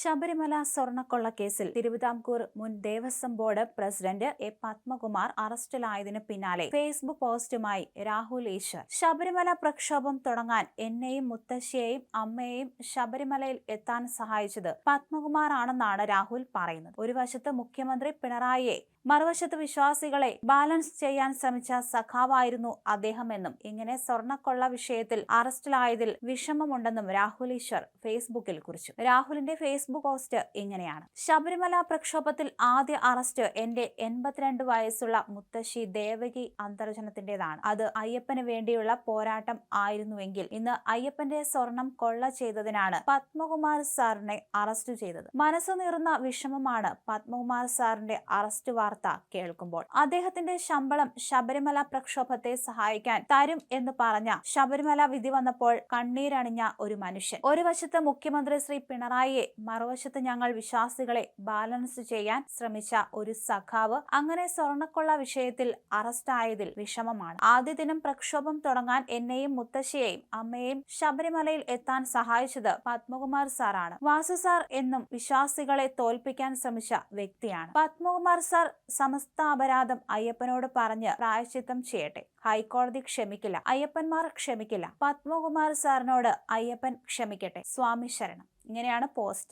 ശബരിമല സ്വർണക്കൊള്ള കേസിൽ തിരുവിതാംകൂർ മുൻ Devaswom board president A Padmakumar അറസ്റ്റിലായതിനു പിന്നാലെ ഫേസ്ബുക്ക് പോസ്റ്റുമായി രാഹുൽ ഈശ്വർ. ശബരിമല പ്രക്ഷോഭം തുടങ്ങാൻ എന്നെയും മുത്തശ്ശിയെയും അമ്മയെയും ശബരിമലയിൽ എത്താൻ സഹായിച്ചത് പത്മകുമാർ ആണെന്നാണ് രാഹുൽ പറയുന്നത്. ഒരു വശത്ത് മുഖ്യമന്ത്രി പിണറായിയെ മറുവശത്ത് വിശ്വാസികളെ ബാലൻസ് ചെയ്യാൻ ശ്രമിച്ച സഖാവായിരുന്നു അദ്ദേഹമെന്നും ഇങ്ങനെ സ്വർണക്കൊള്ള വിഷയത്തിൽ അറസ്റ്റിലായതിൽ വിഷമമുണ്ടെന്നും രാഹുൽ ഈശ്വർ ഫേസ്ബുക്കിൽ കുറിച്ചു. രാഹുലിന്റെ ഫേസ്ബുക്ക് പോസ്റ്റ് ഇങ്ങനെയാണ്. ശബരിമല പ്രക്ഷോഭത്തിൽ ആദ്യ അറസ്റ്റ് എന്റെ എൺപത്തിരണ്ട് വയസ്സുള്ള മുത്തശ്ശി ദേവകി അന്തർജനത്തിന്റേതാണ് അത് അയ്യപ്പന് വേണ്ടിയുള്ള പോരാട്ടം ആയിരുന്നുവെങ്കിൽ ഇന്ന് അയ്യപ്പന്റെ സ്വർണം കൊള്ള ചെയ്തതിനാണ് പത്മകുമാർ സാറിനെ അറസ്റ്റ് ചെയ്തത്. മനസ്സ് നീറുന്ന വിഷമമാണ് പത്മകുമാർ സാറിന്റെ അറസ്റ്റ് വാർത്ത കേൾക്കുമ്പോൾ. അദ്ദേഹത്തിന്റെ ശമ്പളം ശബരിമല പ്രക്ഷോഭത്തെ സഹായിക്കാൻ തരും എന്ന് പറഞ്ഞ ശബരിമല വിധി വന്നപ്പോൾ കണ്ണീരണിഞ്ഞ ഒരു മനുഷ്യൻ. ഒരു വശത്ത് മുഖ്യമന്ത്രി ശ്രീ പിണറായിയെ മറുവശത്ത് ഞങ്ങൾ വിശ്വാസികളെ ബാലൻസ് ചെയ്യാൻ ശ്രമിച്ച ഒരു സഖാവ് അങ്ങനെ സ്വർണക്കൊള്ള വിഷയത്തിൽ അറസ്റ്റായതിൽ വിഷമമാണ്. ആദ്യ ദിനം പ്രക്ഷോഭം തുടങ്ങാൻ എന്നെയും മുത്തശ്ശിയെയും അമ്മയെയും ശബരിമലയിൽ എത്താൻ സഹായിച്ചത് പത്മകുമാർ സാറാണ്. വാസു സാർ എന്നും വിശ്വാസികളെ തോൽപ്പിക്കാൻ ശ്രമിച്ച വ്യക്തിയാണ്. പത്മകുമാർ സാർ സമസ്ത അപരാധം അയ്യപ്പനോട് പറഞ്ഞ് പ്രായശ്ചിത്തം ചെയ്യട്ടെ. ഹൈക്കോടതി ക്ഷമിക്കില്ല. അയ്യപ്പന്മാർ ക്ഷമിക്കില്ല. പത്മകുമാർ സാറിനോട് അയ്യപ്പൻ ക്ഷമിക്കട്ടെ. സ്വാമി ശരണം. ഇങ്ങനെയാണ് പോസ്റ്റ്.